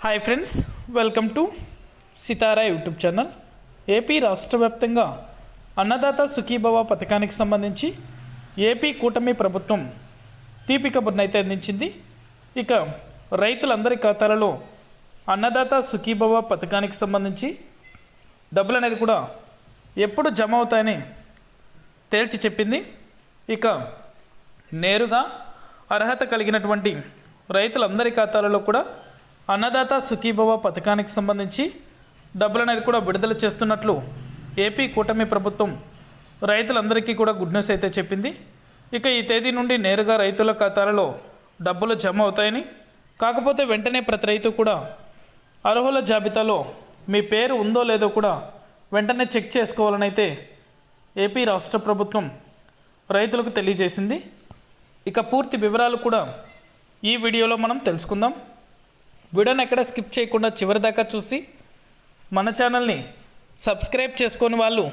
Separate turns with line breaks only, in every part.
Hi friends welcome to Sitara YouTube channel AP రాష్ట్ర వ్యాప్తంగా అన్నదాత సుఖీభవ పథకానికి సంబంధించి ఏపీ కూటమి ప్రభుత్వం తీపి కబుర్నైతే అందించింది ఇక రైతులందరి ఖాతాలలో అన్నదాత సుఖీభవ పథకానికి సంబంధించి డబ్బులు అనేది కూడా ఎప్పుడు జమ అవుతాయని తేల్చి చెప్పింది ఇక నేరుగా అర్హత కలిగినటువంటి రైతులందరి ఖాతాలలో కూడా అన్నదాత సుఖీభవ పథకానికి సంబంధించి డబ్బులు అనేది కూడా విడుదల చేస్తున్నట్లు ఏపీ కూటమి ప్రభుత్వం రైతులందరికీ కూడా గుడ్ న్యూస్ అయితే చెప్పింది. ఇక ఈ తేదీ నుండి నేరుగా రైతుల ఖాతాలలో డబ్బులు జమ అవుతాయని కాకపోతే వెంటనే ప్రతి రైతు కూడా అర్హుల జాబితాలో మీ పేరు ఉందో లేదో కూడా వెంటనే చెక్ చేసుకోవాలని అయితే ఏపీ రాష్ట్ర ప్రభుత్వం రైతులకు తెలియజేసింది. ఇక పూర్తి వివరాలు కూడా ఈ వీడియోలో మనం తెలుసుకుందాం. వీడియోని ఎక్కడ స్కిప్ చేయకుండా చివరి దాకా చూసి మన ఛానల్ని సబ్స్క్రైబ్ చేసుకొని వాళ్ళు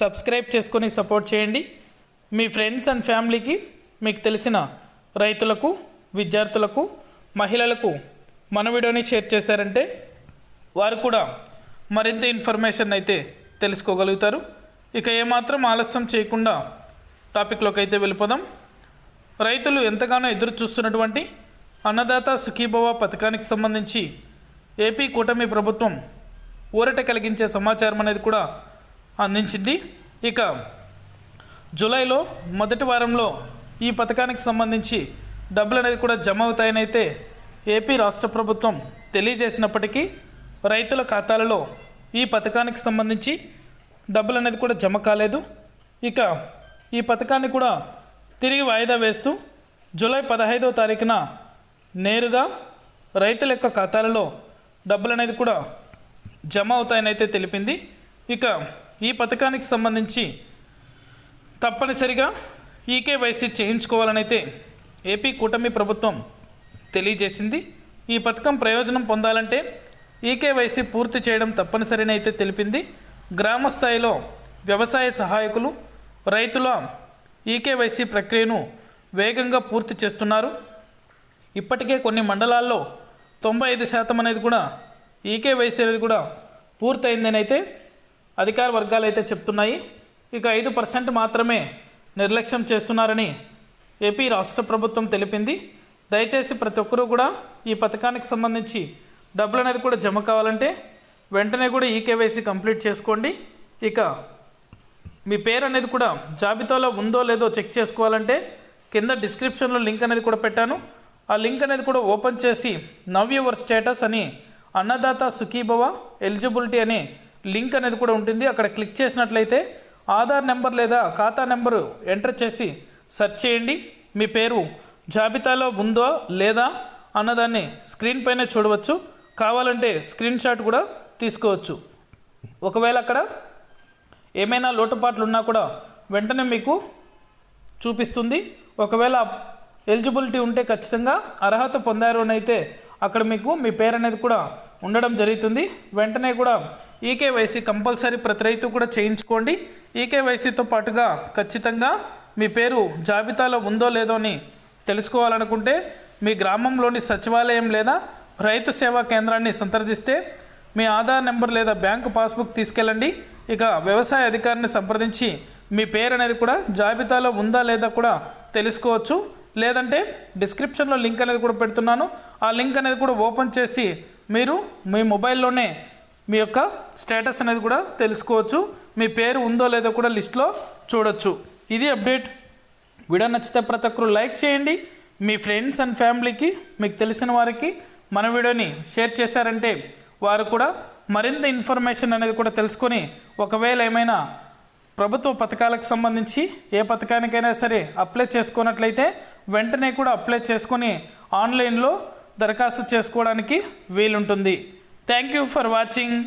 సబ్స్క్రైబ్ చేసుకొని సపోర్ట్ చేయండి. మీ ఫ్రెండ్స్ అండ్ ఫ్యామిలీకి మీకు తెలిసిన రైతులకు విద్యార్థులకు మహిళలకు మన వీడియోని షేర్ చేశారంటే వారు కూడా మరింత ఇన్ఫర్మేషన్ అయితే తెలుసుకోగలుగుతారు. ఇక ఏమాత్రం ఆలస్యం చేయకుండా టాపిక్లోకి అయితే వెళ్ళిపోదాం. రైతులు ఎంతగానో ఎదురు చూస్తున్నటువంటి అన్నదాత సుఖీభవ పథకానికి సంబంధించి ఏపీ కూటమి ప్రభుత్వం ఊరట కలిగించే సమాచారం అనేది కూడా అందించింది. ఇక జూలైలో మొదటి వారంలో ఈ పథకానికి సంబంధించి డబ్బులు అనేది కూడా జమ అవుతాయని అయితే ఏపీ రాష్ట్ర ప్రభుత్వం తెలియజేసినప్పటికీ రైతుల ఖాతాలలో ఈ పథకానికి సంబంధించి డబ్బులు అనేది కూడా జమ కాలేదు. ఇక ఈ పథకాన్ని కూడా తిరిగి వాయిదా వేస్తూ జూలై పదహైదో తారీఖున నేరుగా రైతుల యొక్క ఖాతాలలో డబ్బులు అనేది కూడా జమ అవుతాయని అయితే తెలిపింది. ఇక ఈ పథకానికి సంబంధించి తప్పనిసరిగా ఈకేవైసీ చేయించుకోవాలని అయితే ఏపీ కూటమి ప్రభుత్వం తెలియజేసింది. ఈ పథకం ప్రయోజనం పొందాలంటే ఈకేవైసీ పూర్తి చేయడం తప్పనిసరిని అయితే తెలిపింది. గ్రామ స్థాయిలో వ్యవసాయ సహాయకులు రైతుల ఈకేవైసీ ప్రక్రియను వేగంగా పూర్తి చేస్తున్నారు. ఇప్పటికే కొన్ని మండలాల్లో తొంభై ఐదు శాతం అనేది కూడా ఈకేవైసీ అనేది కూడా పూర్తయిందని అయితే అధికార వర్గాలు అయితే చెప్తున్నాయి. ఇక ఐదు పర్సెంట్ మాత్రమే నిర్లక్ష్యం చేస్తున్నారని ఏపీ రాష్ట్ర ప్రభుత్వం తెలిపింది. దయచేసి ప్రతి ఒక్కరూ కూడా ఈ పథకానికి సంబంధించి డబ్బులు అనేది కూడా జమ కావాలంటే వెంటనే కూడా ఈకేవైసీ కంప్లీట్ చేసుకోండి. ఇక మీ పేరు అనేది కూడా జాబితాలో ఉందో లేదో చెక్ చేసుకోవాలంటే కింద డిస్క్రిప్షన్లో లింక్ అనేది కూడా పెట్టాను. ఆ లింక్ అనేది కూడా ఓపెన్ చేసి నవ్ యువర్ స్టేటస్ అని అన్నదాత సుఖీభవ ఎలిజిబిలిటీ అనే లింక్ అనేది కూడా ఉంటుంది. అక్కడ క్లిక్ చేసినట్లయితే ఆధార్ నెంబర్ లేదా ఖాతా నెంబరు ఎంటర్ చేసి సెర్చ్ చేయండి. మీ పేరు జాబితాలో ఉందో లేదా అన్నదాన్ని స్క్రీన్ పైన చూడవచ్చు. కావాలంటే స్క్రీన్ షాట్ కూడా తీసుకోవచ్చు. ఒకవేళ అక్కడ ఏమైనా లోటుపాట్లు ఉన్నా కూడా వెంటనే మీకు చూపిస్తుంది. ఒకవేళ ఎలిజిబిలిటీ ఉంటే ఖచ్చితంగా అర్హత పొందారు అని అయితే అక్కడ మీకు మీ పేరు అనేది కూడా ఉండడం జరుగుతుంది. వెంటనే కూడా ఈకేవైసీ కంపల్సరీ ప్రతి రైతు కూడా చేయించుకోండి. ఈకేవైసీతో పాటుగా ఖచ్చితంగా మీ పేరు జాబితాలో ఉందో లేదో అని తెలుసుకోవాలనుకుంటే మీ గ్రామంలోని సచివాలయం లేదా రైతు సేవా కేంద్రాన్ని సంప్రదిస్తే మీ ఆధార్ నెంబర్ లేదా బ్యాంకు పాస్బుక్ తీసుకెళ్ళండి. ఇక వ్యవసాయ అధికారిని సంప్రదించి మీ పేరు అనేది కూడా జాబితాలో ఉందా లేదా కూడా తెలుసుకోవచ్చు. లేదంటే డిస్క్రిప్షన్లో లింక్ అనేది కూడా పెడుతున్నాను. ఆ లింక్ అనేది కూడా ఓపెన్ చేసి మీరు మీ మొబైల్లోనే మీ యొక్క స్టేటస్ అనేది కూడా తెలుసుకోవచ్చు. మీ పేరు ఉందో లేదో కూడా లిస్ట్లో చూడొచ్చు. ఇది అప్డేట్ వీడియో నచ్చితే ప్రతి ఒక్కరు లైక్ చేయండి. మీ ఫ్రెండ్స్ అండ్ ఫ్యామిలీకి మీకు తెలిసిన వారికి మన వీడియోని షేర్ చేశారంటే వారు కూడా మరింత ఇన్ఫర్మేషన్ అనేది కూడా తెలుసుకొని ఒకవేళ ఏమైనా ప్రభుత్వ పథకాలకు సంబంధించి ఏ పథకానికైనా సరే అప్లై చేసుకున్నట్లయితే వెంటనే కూడా అప్లై చేసుకొని ఆన్లైన్లో దరఖాస్తు చేసుకోవడానికి వీలుంటుంది. Thank you for watching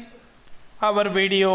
our video